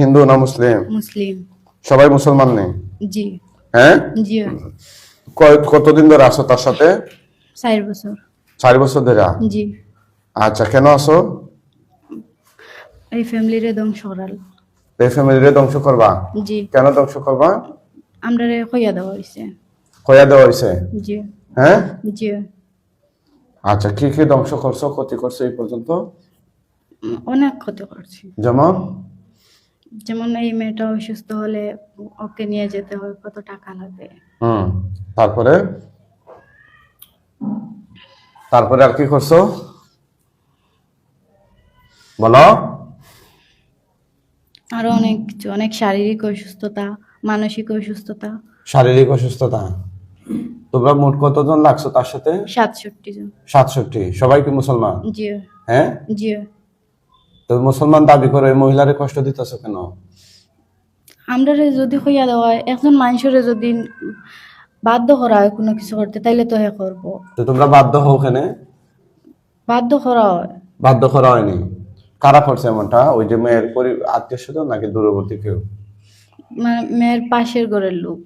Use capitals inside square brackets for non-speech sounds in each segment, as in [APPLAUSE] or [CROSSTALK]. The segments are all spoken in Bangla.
হিন্দু না মুসলিম? মুসলিম। সবাই মুসলমান নেই? জি। হ্যাঁ? জি। কতদিন ধরে আসো তার সাথে? চার বছর। চার বছর ধরে? জি। আচ্ছা কেন আসো এই ফ্যামিলিরে ধ্বংস করাল এই ফ্যামিলিরে ধ্বংস করবা? জি। কেন ধ্বংস করবা? আমরা কইয়া দেওয়া হয়েছে কয়া দেওয়া হয়েছে জি। হ্যাঁ? জি। আচ্ছা কি কি ধ্বংস করছ ক্ষতি করছ এই পর্যন্ত? অনেক ক্ষতি করছি। যেমন? যেমন এই মেয়েটা অসুস্থ হলে ওকে নিয়ে যেতে হয় কত টাকা লাগবে? হুম তারপরে? তারপরে আর কি করছ? বলো। আরও অনেক কিছু অনেক শারীরিক অসুস্থতা মানসিক অসুস্থতা। শারীরিক অসুস্থতা? তোমরা মোট কতজন লাগছো তার সাথে? সাতষট্টি জন। সাতষট্টি সবাই কি মুসলমান? জি হ্যাঁ? জি তো মুসলমান দাবি করে ওই মহিলারে কষ্ট দিতেছো কেন? আমরা যদি হইয়া দেওয়া হয় একজন মানুষের যদি বাধ্য করা হয় কোনো কিছু করতে তাইলে তো হে করব। তো তোমরা বাধ্য হও কেন? বাধ্য করা হয়। বাধ্য করা হয়নি। কারা করছে এমনটা? ওই যে মেয়ের আত্মীয় স্বজন নাকি দূরবর্তী কেউ? মানে মেয়ের পাশের ঘরের লোক।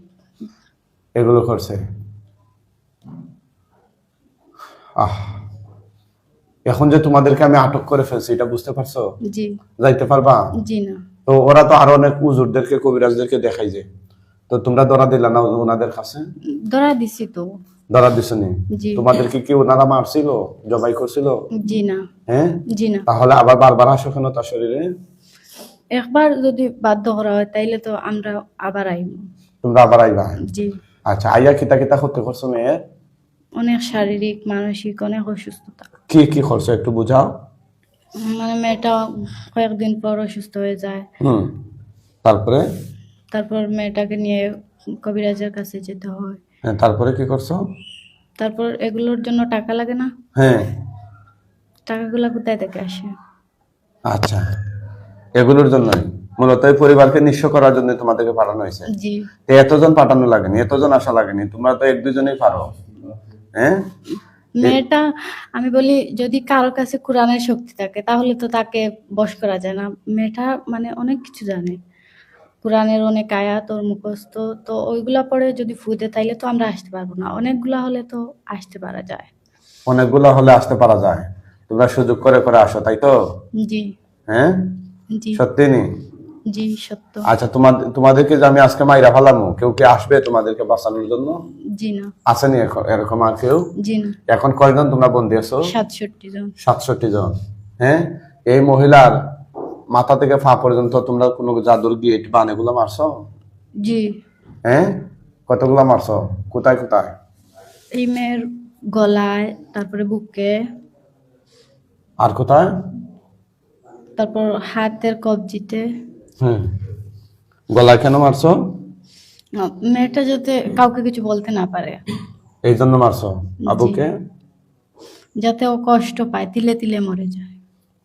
এগুলো করছে। আহ এখন যে তোমাদেরকে আমি আটক করে ফেলছি এটা বুঝতে পারছ? জি। যাইতে পারবা? জি না। তো ওরা তো আরও অনেক উজুরদেরকে কবিরাজদেরকে দেখাই যে তো তোমরা ধরা দিলা না ওনাদের কাছে? ধরা দিছি তো। ধরা তোমাদেরকে কি ওনারা মারছিল? জবাই করছিল? জি না। হ্যাঁ? জি না। তাহলে আবার বারবার আসো কেন তার শরীরে? একবার যদি বাধ্য করা হয় তাইলে তো আমরা আবার আইব তোমরা আবার আইবা? জি। আচ্ছা আইয়া কিতা কিতা করতে করছ মেয়ের অনেক শারীরিক মানসিক অনেক অসুস্থতা। কি কি খরচা একটু বুঝাও। মানে মেয়েটা কয়েকদিন পর অসুস্থ হয়ে যায়। হুম তারপরে? তারপর মেয়েটাকে নিয়ে কবিরাজের কাছে যেতে হয়। হ্যাঁ তারপরে কি করছ? তারপর এগুলোর জন্য টাকা লাগে না? হ্যাঁ। টাকাগুলো কোথায় থেকে আসে? আচ্ছা এগুলোর জন্য মূলত এই পরিবারকে নিঃস্ব করার জন্য তোমাদেরকে পাঠানো হয়েছে। জি। এতজন পাঠানো লাগেনি এতজন আসা লাগেনি তোমরা তো এক দুজনেই পারো। হ্যাঁ? মেয়েটা আমি বলি যদি কারও কাছে কোরআনের শক্তি থাকে তাহলে তো তাকে বশ করা যায় না। মেয়েটা মানে অনেক কিছু জানে। কোরআনের অনেক আয়াত ওর মুখস্থ তো ওইগুলা পরে যদি ফুদে তাইলে তো আমরা আসতে পারব না। অনেকগুলা হলে তো আসতে পারা যায়। অনেকগুলা হলে আসতে পারা যায়। তোমরা সুযোগ করে করে আসো তাই তো? জি। হ্যাঁ? জি। সত্যি নি? জি সত্য। আচ্ছা তোমাদের তোমাদেরকে যে আমি আজকে মাইরা ফেলামো কেউ কি আসবে তোমাদেরকে বাঁচানোর জন্য? জি না। আসেনি এখন এরকম আর কেউ? জি না। এখন কয়জন তোমরা বন্দি আছো? সাতষট্টি জন। সাতষট্টি জন। হ্যাঁ? এই মহিলার মাথা থেকে ফা পর্যন্ত তোমরা কোনো জাদুর গিট বান এগুলো মারছো? জি। হ্যাঁ? কতগুলো মারছো? কোথায় কোথায়? এই মেয়ের গলায় তারপরে বুকে। আর কোথায়? তারপর হাতের কবজিতে। হুম। গলায় কেন মারছো? মেয়েটা যাতে কাউকে কিছু বলতে না পারে। এই জন্য মারছো। আবুকে? যাতে ও কষ্ট পায় তিলে তিলে মরে যায়।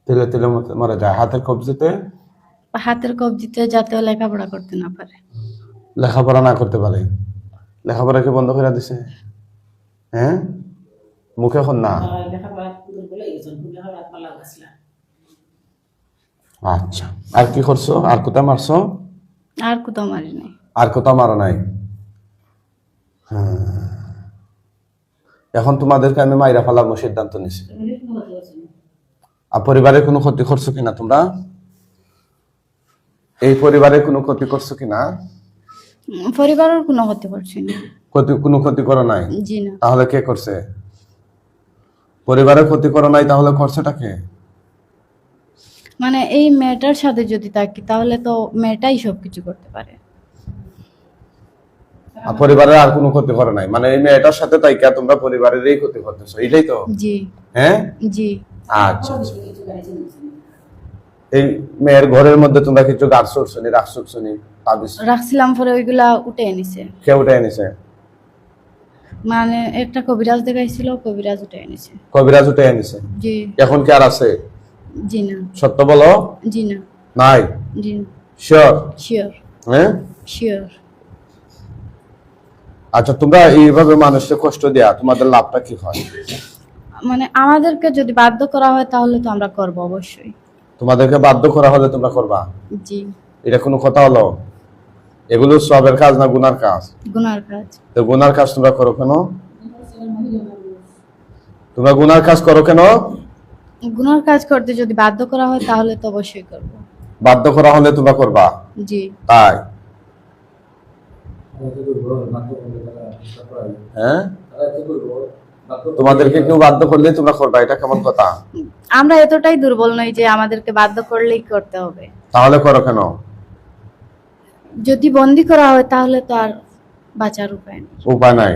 তিলে তিলে মরে যায়। হাতের কবজিতে? হাতের কবজিতে যাতে ও লেখাপড়া করতে না পারে। লেখাপড়া না করতে পারে। লেখাপড়া কি বন্ধ করে দিছে? হ্যাঁ? মুখে এখন না? আচ্ছা। আর কি করছ? আর কোথায় মারছো? আর কোথাও মারি নাই আর কোথাও মারো নাই। এখন তোমাদেরকে আমি মাইরা ফেলার সিদ্ধান্ত নিছি। আর পরিবারের কোনো ক্ষতি করছ কিনা তোমরা? এই পরিবারে কোনো ক্ষতি করছ কিনা? পরিবারের কোনো ক্ষতি করছি না। ক্ষতি কোনো ক্ষতি করো নাই? জি না। তাহলে কে করছে? পরিবারের ক্ষতি করো নাই তাহলে করছেটা কে? মানে এই মেয়েটার সাথে যদি থাকি তাহলে তো মেয়েটাই সবকিছু করতে পারে। আর পরিবারের আর কোনো ক্ষতি করে নাই। মানে এই মেয়েটার সাথে তাই কে তোমরা পরিবারেরই ক্ষতি করতেছো এটাই তো? জি। হ্যাঁ? জি। আচ্ছা। এই মেয়ের ঘরের মধ্যে তোমরা কিছু গাছ রাখছ উঠছনি তাবিজ? রাখছিলাম পরে ওইগুলা উঠে এনেছে। কে উঠে এনেছে? মানে একটা কবিরাজ দেখাইছিল কবিরাজ উঠে এনেছে। কবিরাজ উঠে এনেছে? জি। এখন কি আর আছে? জি না। সত্য বলো? জি না। নাই? জি শিওর শিওর হ্যাঁ? শিওর আচ্ছা তোমরা এইভাবে মানুষকে কষ্ট দেয়া তোমাদের লাভটা কি হয়? মানে আমাদেরকে যদি বাধ্য করা হয় তাহলে তো আমরা করব অবশ্যই। তোমাদেরকে বাধ্য করা হলে তোমরা করবা? জি। এটা কোনো কথা হলো? এগুলো সবের কাজ না গুনার কাজ? গুনার কাজ। তো গুনার কাজ তোমরা করো কেন? তোমরা গুনার কাজ করো কেন? গুনার কাজ করতে যদি বাধ্য করা হয় তাহলে তো অবশ্যই করব। বাধ্য করা হলে তোমরা করবা? জি। তাই। হ্যাঁ? তোমাদেরকে কেউ বাধ্য করলে তোমরা করবা এটা কেমন কথা? আমরা এতটাই দুর্বল নই যে আমাদেরকে বাধ্য করলেই করতে হবে। তাহলে করো কেন? যদি বন্দি করা হয় তাহলে তো আর বাঁচার উপায় নেই। উপায় নাই।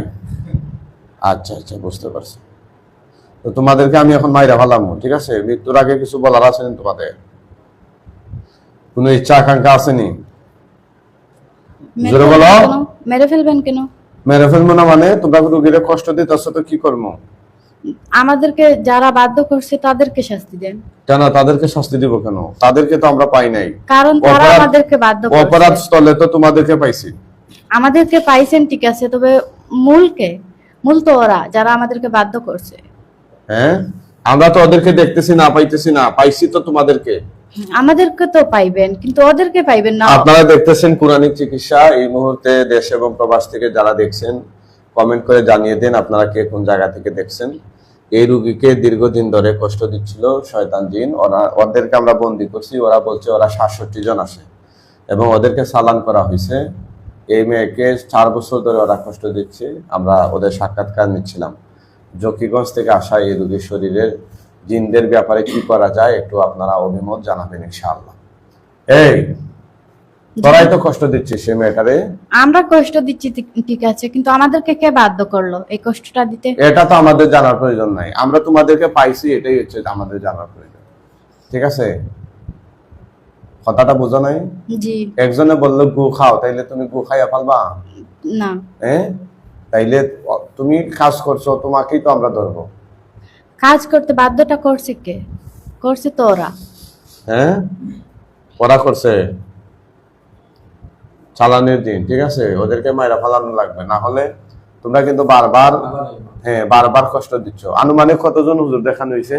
আচ্ছা আচ্ছা বুঝতে পারছি। তো তোমাদেরকে আমি এখন মাইরা ভালাম ঠিক আছে? মৃত্যুর আগে কিছু বলার আছে নি তোমাদের? কোনো ইচ্ছা আকাঙ্ক্ষা আসেনি জোরে বলো। মেরে ফেলবেন কেন? মেরে ফেলব না মানে? তোমরা রুগীরে কষ্ট দিতেছ তো কি করব? আমাদেরকে যারা বাধ্য করছে তাদেরকে শাস্তি দেন। কেন? তাদেরকে শাস্তি দিব কেন? তাদেরকে তো আমরা পাই নাই। কারণ তারা আমাদেরকে বাধ্য অপরাধ স্থলে তো তোমাদেরকে পাইছি। আমাদেরকে পাইছেন ঠিক আছে তবে মূলকে মূল তো ওরা যারা আমাদেরকে বাধ্য করছে। হ্যাঁ? আমরা তো ওদেরকে দেখতেছি না পাইতেছি না। পাইছি তো তোমাদেরকে। আমাদেরকে তো পাইবেন, কিন্তু ওদেরকে পাইবেন না। আপনারা দেখতেছেন কোরআনিক চিকিৎসা, এই মুহূর্তে দেশ এবং প্রবাস থেকে যারা দেখছেন কমেন্ট করে জানিয়ে দেন আপনারা কে কোন জায়গা থেকে দেখছেন। এই রুগীকে দীর্ঘদিন ধরে কষ্ট দিচ্ছিল শয়তান জিন, ওরা, ওদেরকে আমরা বন্দি করছি, ওরা বলছে ওরা সাতষট্টি জন আসে এবং ওদেরকে চালান করা হয়েছে। এই মেয়েকে চার বছর ধরে ওরা কষ্ট দিচ্ছে, আমরা ওদের সাক্ষাৎকার নিচ্ছিলাম। জকিগঞ্জ থেকে আসা এই রুগীর শরীরের জিনদের ব্যাপারে কি করা যায় একটু আপনারা অভিমত জানাবেন ইনশাআল্লাহ। এই তোরাই তো কষ্ট দিচ্ছিস সে মেয়েটারে। আমরা কষ্ট দিচ্ছি ঠিক- আছে কিন্তু আমাদেরকে কে বাধ্য করল এই কষ্টটা দিতে? এটা তো আমাদের জানার প্রয়োজন নাই। আমরা তোমাদেরকে পাইছি এটাই হচ্ছে আমাদের জানার প্রয়োজন। ঠিক আছে? কথাটা বোঝা নাই? জি। একজনে বলল গু খাও তাইলে তুমি গু খাইয়া পালবা না। হ্যাঁ তাইলে তুমি কাজ করছ তোমাকেই তো আমরা ধরবো। কাজ করতে বাধ্যটা করছে কে? করছে তো ওরা হ্যাঁ? ওরা করছে। চালানের দিন, ঠিক আছে? ওদেরকে মায়েরা ফালানো লাগবে। না হলে তোমরা কিন্তু বারবার হ্যাঁ বারবার কষ্ট দিচ্ছ। আনুমানিক কতজন হুজুর দেখানো হয়েছে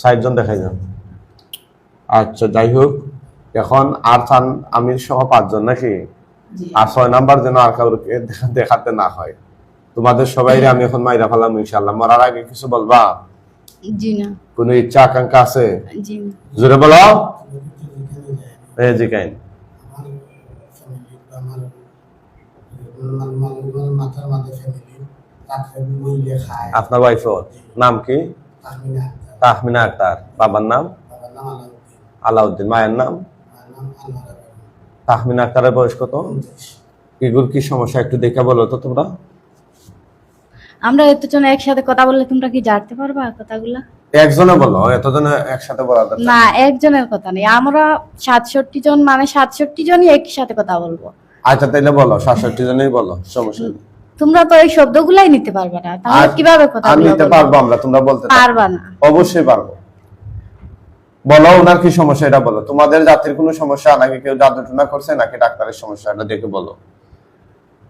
ষাট জন দেখাই যান আচ্ছা যাই হোক, এখন আর আমির সহ পাঁচজন নাকি? আর ছয় নাম্বার যেন আর কাউকে দেখাতে না হয়। তোমাদের সবাই আমি এখন মাইরা ফেলাম ইনশাল্লাহ মরার আগে কিছু বলবা? জি না। কোনো ইচ্ছা আকাঙ্ক্ষা আছে? জি জোরে বলো। এই জি কাইন। আপনার ওয়াইফর নাম কি? তাহমিনা তাহমিনা আক্তার। বাবার নাম? আলাউদ্দিন। মায়ের নাম? তাহমিনা আক্তারের বয়স কত? এগুর কি সমস্যা? একটু দেখে বলো তো তোমরা। আমরা এতজন একসাথে কথা বললে তোমরা কি জানতে পারবা কথাগুলা? একজনে বলো এতজনে একসাথে বলা দরকার। না একজনের কথা নেই। আমরা সাতষট্টি জন মানে সাতষট্টি জনই একই সাথে কথা বলব। আচ্ছা তাইলে বলো সাতষট্টি জনই বলো সমস্যা নেই। তোমরা তো এই শব্দগুলাই নিতে পারবে না। তাহলে কীভাবে কথা আর নিতে পারব আমরা তোমরা বলতে। পারবা না। অবশ্যই পারব। বলো ওনার কি সমস্যা এটা বলো। তোমাদের জাতির কোনো সমস্যা নাকি কেউ জাদু টুনা করছে নাকি ডাক্তারের সমস্যা এটা দেখে বলো।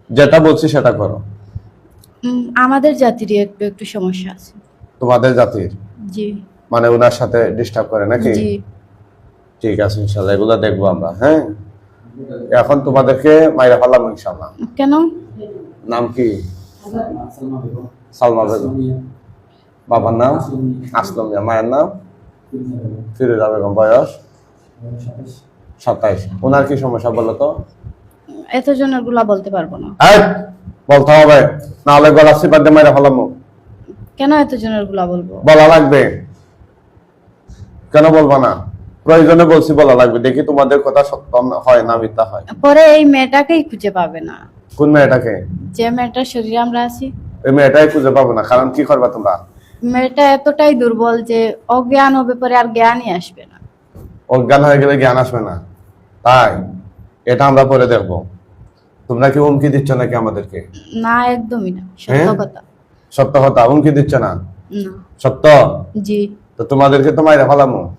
যেটা বলছি সেটা করো। আমাদের জাতিরই একটু একটু সমস্যা আছে। তোমাদের জাতির? জি। মানে ওনার সাথে ডিস্টার্ব করে নাকি? জি। ঠিক আছে ইনশাল্লাহ এগুলো দেখব আমরা হ্যাঁ? এখন তোমাদেরকে মাইরা ফেলাম ইনশাল্লাহ। কেন? নাম কি? সালমা বেগম। বাবার নাম? আসলাম মায়ের নাম? ফিরোজা বেগম বয়স? সাতাইশ ওনার কি সমস্যা বলো তো? এতজনেরগুলা বলতে পারব না। বলতে হবে। নাহলে গলা সিপার দিয়ে মাইরা ফেলাম। কেন এতজনেরগুলা বলব? বলা লাগবে। কেন বলব না? প্রয়োজনে বলছি বলা লাগবে। দেখি তোমাদের কথা সত্য হয় না মিথ্যা হয়। পরে এই মেয়েটাকেই খুঁজে পাবে না। কোন মেয়েটাকে? যে মেয়েটার শরীরে আমরা আছি। ওই মেয়েটাই খুঁজে পাবো না। কারণ কি করবা তোমরা? মেয়েটা এতটাই দুর্বল যে অজ্ঞান হবে পরে আর জ্ঞানই আসবে না। অজ্ঞান হয়ে গেলে জ্ঞান আসবে না। তাই এটা আমরা পরে দেখব। তোমরা কি হুমকি দিচ্ছ নাকি আমাদেরকে? না একদমই না। সত্য হ্যাঁ? কথা। সত্য কথা? হুমকি দিচ্ছ না? না। সত্য? জি। তো তোমাদেরকে তো মাইরা ফেলামো।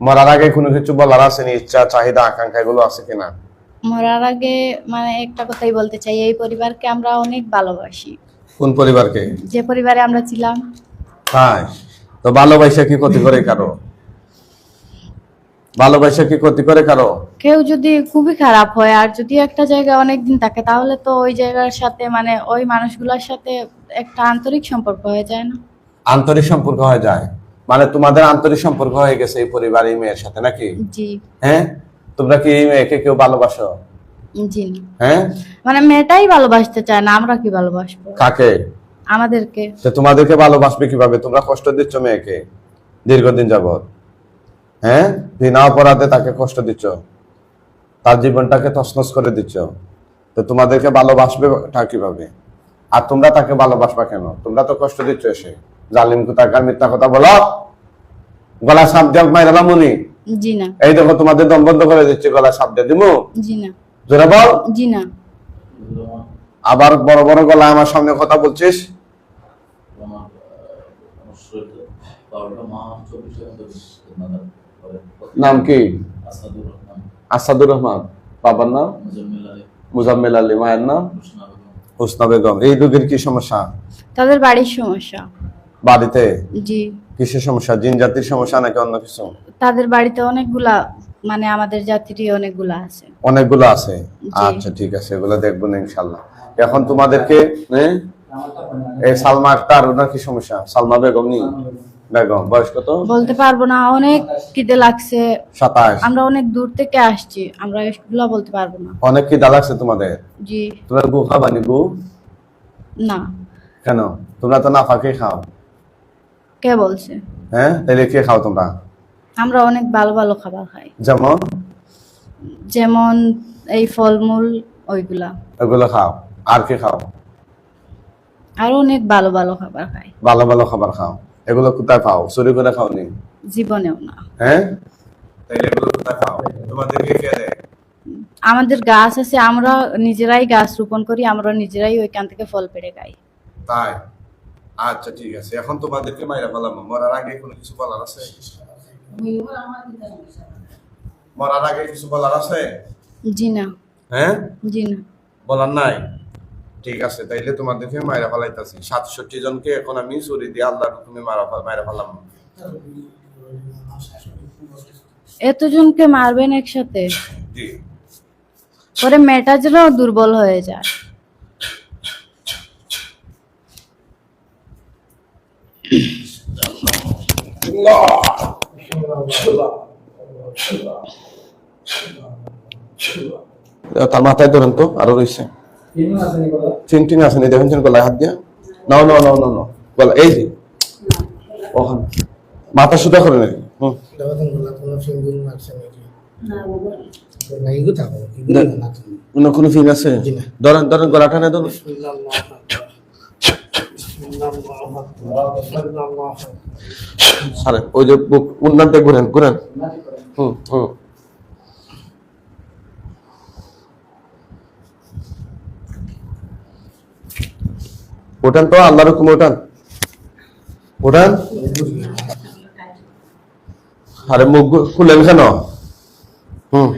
মরার আগে কোনো কিছু বলার আসেনি ইচ্ছা চাহিদা আকাঙ্ক্ষা এগুলো আছে কিনা? মরার আগে মানে একটা কথাই বলতে চাই এই পরিবারকে আমরা অনেক ভালোবাসি। কোন পরিবারকে? যে পরিবারে আমরা ছিলাম। তাই? তো ভালোবাসা কি ক্ষতি করে কারও? ভালোবাসা কি ক্ষতি করে কারও? কেউ যদি খুবই খারাপ হয় আর যদি একটা জায়গায় অনেকদিন থাকে তাহলে তো ওই জায়গার সাথে মানে ওই মানুষগুলোর সাথে একটা আন্তরিক সম্পর্ক হয়ে যায় না। আন্তরিক সম্পর্ক হয়ে যায়? মানে তোমাদের আন্তরিক সম্পর্ক হয়ে গেছে এই পরিবার এই মেয়ের সাথে নাকি? জি। হ্যাঁ? তোমরা কি এই মেয়েকে কেউ ভালোবাসো? জি হ্যাঁ? মানে মেয়েটাই ভালোবাসতে চায় না আমরা কি ভালোবাসবো? কাকে? আমাদেরকে। তো তোমাদেরকে ভালোবাসবে কীভাবে? তোমরা কষ্ট দিচ্ছ মেয়েকে দীর্ঘদিন যাবত হ্যাঁ? বিনা অপরাধে তাকে কষ্ট দিচ্ছ। তার জীবনটাকে তছনছ করে দিচ্ছ। তো তোমাদেরকে ভালোবাসবে তা কীভাবে? আর তোমরা তাকে ভালোবাসবা কেন? তোমরা তো কষ্ট দিচ্ছ এসে। জালিম কোথাকার মিথ্যা কথা বলো? গলা সাপ দিয়ে মাইরালাম উনি এই দেখো তোমাদের দম বন্ধ করে দিচ্ছে গলা সাপ দিয়ে দিমু। জি না। জোরে বল। জি না। আবার বড় বড় গলা আমার সামনে কথা বলছিস? নাম কি? আসাদুর রহমান। বাবার নাম? মুজাম্মেল আলী। মায়ের নাম? বেগম বেগম। এই রোগীর কি সমস্যা? তাদের বাড়ির সমস্যা। বাড়িতে? জি। কিসের সমস্যা? জিন জাতির সমস্যা নাকি অন্য কিছু? তাদের বাড়িতে অনেকগুলা মানে আমাদের জাতিরই অনেকগুলা আছে। অনেকগুলো আছে? আচ্ছা ঠিক আছে এগুলো দেখব না ইনশাল্লাহ এখন তোমাদেরকে এই সালমা আক্তার ওনার কি সমস্যা? সালমা বেগম নি? বেগম বয়স কত? বলতে পারব না অনেক খিদে লাগছে। সাতাশ। আমরা অনেক দূর থেকে আসছি আমরা এগুলা বলতে পারব না। অনেক কি লাগছে তোমাদের? জি। তোমরা গু খাবানি গু? না। কেন? তোমরা তো না ফাঁকে খাও। কে বলছে? হ্যাঁ? তাহলে কে খাও তোমরা? আমরা অনেক ভালো ভালো খাবার খাই। যেমন? যেমন এই ফলমূল ওইগুলা। ওগুলো খাও। আর কি খাও? আরও অনেক ভালো ভালো খাবার খাই। ভালো ভালো খাবার খাও। এগুলো কোথায় খাও চুরি করে খাও নি জীবনেও না। হ্যাঁ? তাইলে এগুলো কোথায় খাও তোমাদেরকে কে দেয়? আমাদের গাছ আছে আমরা নিজেরাই গাছ রোপণ করি আমরা নিজেরাই ওইখান থেকে ফল পেড়ে খাই। তাই? আচ্ছা ঠিক আছে। এখন তোমাদেরকে মাইরা ফেলাম। মরার আগে কোনো কিছু বলার আছে? মরার আগে কিছু বলার আছে? জি না। হ্যাঁ? জি না। বলার নাই? ঠিক আছে তাইলে তোমাদেরকে মাইরা ফেলাইতেছি। সাতষট্টি জনকে এখন আমি চুরি দিয়ে আল্লাহর হুকুমে মারা মাইরা এতজনকে মারবেন একসাথে? জি। পরে মেটাজরাও দুর্বল হয়ে যায়। তার মাথায় ধরেন তো আরও রয়েছে। চিন টিন আসেনি দেখেন চিন গলায় হাত দিয়া। নাও নাও নাও নাও গলা এই যে। ওখান মাথা সুদা করে নাকি? হুম। কোনো ফিল আছে। ধরেন ধরেন গলা টানে ধরেন। বিসমিল্লাহ বিসমিল্লাহ ওই যে উন্নতে ঘুরেন ঘুরেন। ওঠান তো, আল্লাহর হুকুম ওঠান। ওঠান? আরে, মুখ খুলেন কেন? হুম।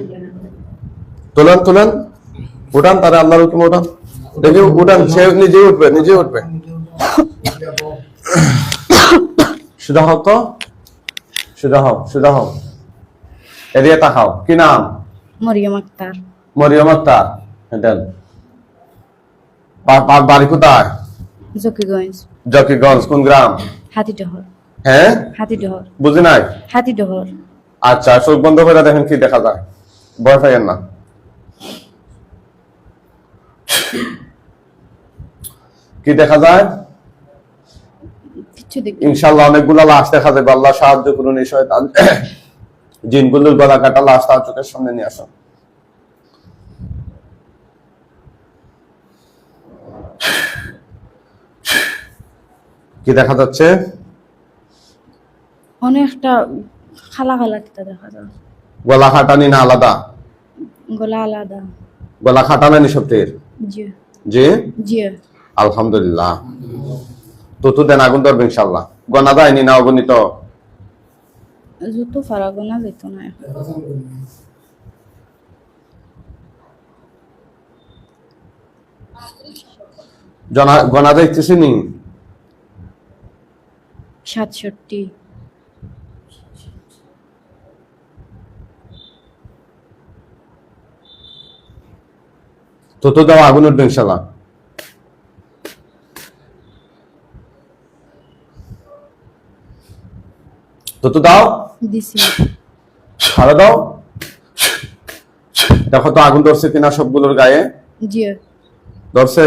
তোলেন তোলেন। উঠান তারা আল্লাহর হুকুম ওঠান। দেখি, উঠান, সে নিজেই উঠবে নিজেই উঠবে। সুদা হও তো সুদা হও সুদা হও এদিকে তাকাও। কি নাম? মরিয়ম আক্তার। মরিয়ম আক্তার। দেন বাড়ি কোথায়? জকিগঞ্জ। জকিগঞ্জ কোন গ্রাম? হাতিডহর। হ্যাঁ? হাতিডহর। বুঝি নাই? হাতিডহর। আচ্ছা চোখ বন্ধ করে দেখেন কি দেখা যায়। ভয় পাইয়েন না। কি দেখা যায়? ইনশাল্লাহ অনেকগুলো লাশ দেখা যাবে। আল্লাহ সাহায্য করুন এই শয়তান [COUGHS] জিনগুলোর গলা কাটা লাশ তার চোখের সামনে নিয়ে আসুন। কি দেখা যাচ্ছে? অনেকটা খালা খালা কিতা দেখা যায়। গলা খাটানি না আলাদা? গলা আলাদা। গলা খাটানা নি সত্যির জি। জি? জি। আলহামদুলিল্লাহ। তো তো দেন আগুন ধরবে ইনশাল্লাহ গনা দেয়নি না অগণিত? জুতো ফারাগো না যেত না জনা গনা যাইতেছি নি? সাতষট্টি। তো তো দাও আগুন উঠবে ইনশাল্লাহ তো তো দাও। দিছি। সারা দাও। দেখো তো আগুন ধরছে কিনা সবগুলোর গায়ে। ধরছে?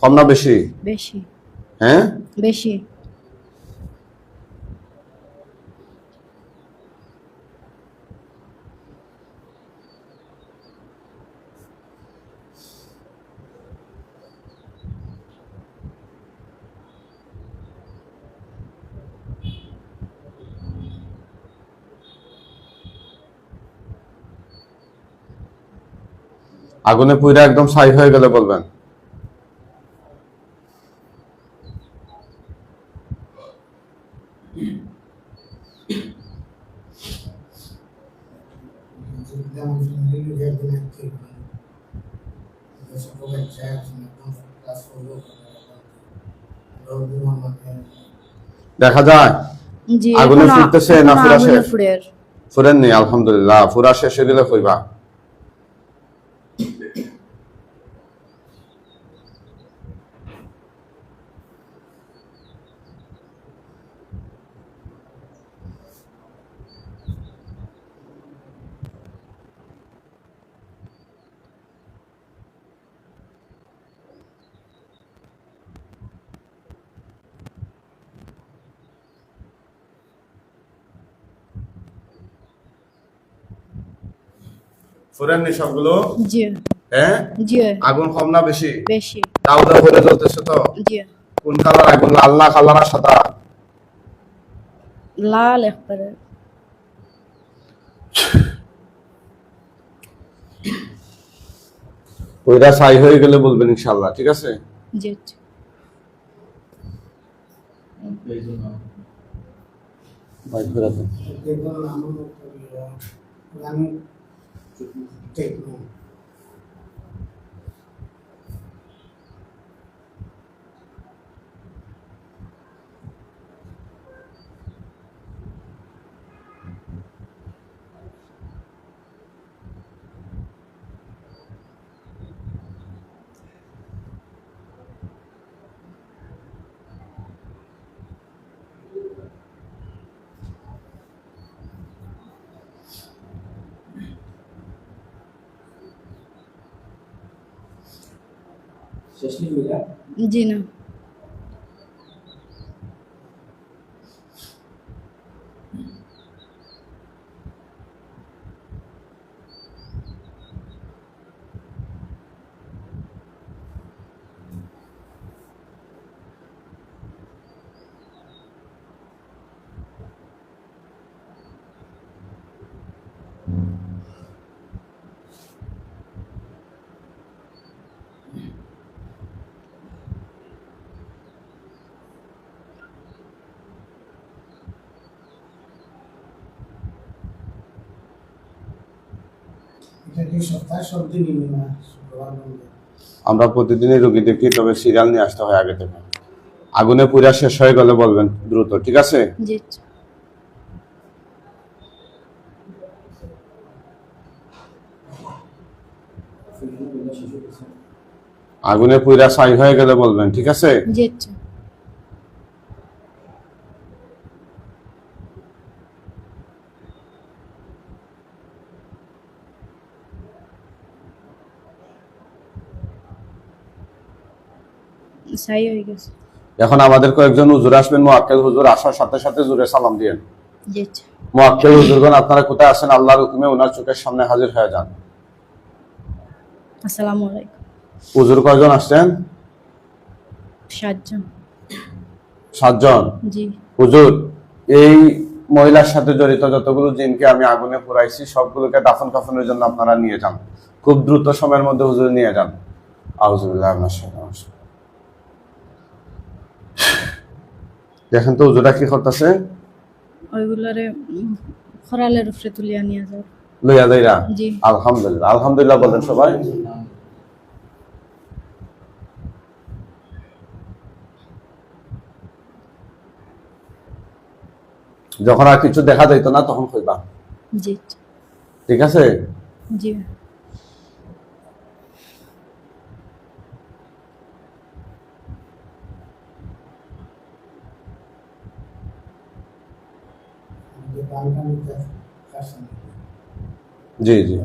কম না বেশি? বেশি। হ্যাঁ? বেশি। আগুনে পুইরা একদম ছাই হয়ে গেলে বলবেন। দেখা যায় আগুনে ফুটতেছে না এখনও ফুরা আগুনে শেষ? ফুরেননি আলহামদুলিল্লাহ ফুরা শেষ হয়ে গেলে কইবা ফুরেননি সবগুলো? জিও হ্যাঁ জিও আগুন কম না বেশি? বেশি। দাও দাও করে জ্বলতেছে তো। জিও কোন কালার আগুন? লাল না কালার না সাদা। লাল একবারে। ওইটা ছাই হয়ে গেলে বলবেন ইনশাল্লাহ ঠিক আছে? জি এই জন্য বাইক করে দেন। দেখবেন নাম আমি টেকনো শেষ নি হইলা জি না এটা কি সপ্তাহে সব দিনই না শুক্রবার বন্ধ আমরা প্রতিদিনই রোগী দেখি তবে সিরিয়াল নিয়ে আসতে হয় আগে থেকে। আগুনে পুরা শেষ হয়ে গেলে বলবেন দ্রুত ঠিক আছে? আগুনে পুরা ছাই হয়ে গেলে বলবেন ঠিক আছে? জি। সাই হয়ে গেছে। এখন আমাদের কয়েকজন হুজুর আসবেন মোয়াক্কেল হুজুর আসার সাথে সাথে জুড়ে সালাম দিয়েন। জি মোয়াক্কেল হুজুরগণ আপনারা কোথায় আছেন? আল্লাহর হুকুমে ওনার চোখের সামনে হাজির হয়ে যান। আসসালামু আলাইকুম। হুজুর কয়জন আসছেন? সাতজন। সাতজন? জি। হুজুর এই মহিলার সাথে জড়িত যতগুলো জিনকে আমি আগুনে পুরাইছি সবগুলোকে দাফন কাফনের জন্য আপনারা নিয়ে যান। খুব দ্রুত সময়ের মধ্যে হুজুর নিয়ে যান। আউজুবিল্লাহ দেখেন তো কি করতেছে ওইগুলারে উম, খরালের উপরে তুলিয়া নিয়ে যাও। লইয়া দেইরা জি। আলহামদুলিল্লাহ আলহামদুলিল্লাহ বলেন সবাই। যখন আর কিছু দেখা যাইতো না তখন কইবা। জি। ঠিক আছে? জি যে বালটা নিতে কাছে নাকি জি জি।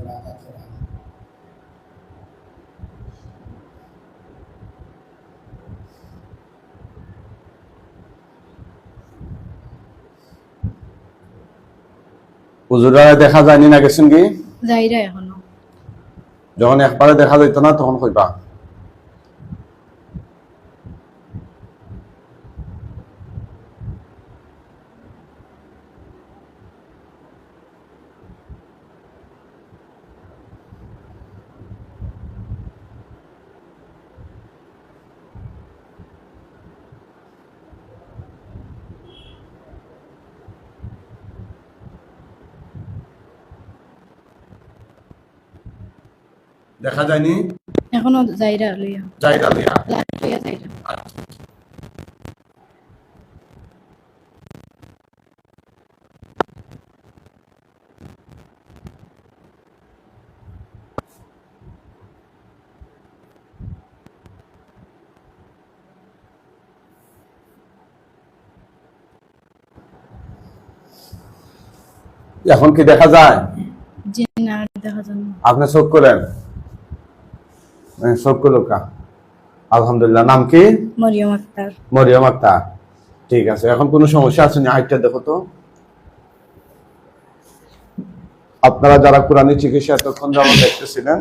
হুজুরা দেখা যায়নি না গেছেন কি? যাইরা এখনও। যখন একবারে দেখা যাইতো না তখন কইবা। দেখা যায়নি? এখনও যাইরা লইয়া। যাইরা লাইট লইয়া যাইরা। এখন কি দেখা যায়? জি না দেখা যান না। আপনি চোখ করেন। করল কা আলহামদুলিল্লাহ। নাম কি? মরিয়ম আক্তার। মরিয়ম আক্তার। ঠিক আছে এখন কোনো সমস্যা আছে না? হাইটটা দেখো তো। আপনারা যারা কোরআনের চিকিৎসা এতক্ষণ যেমন দেখতেছিলেন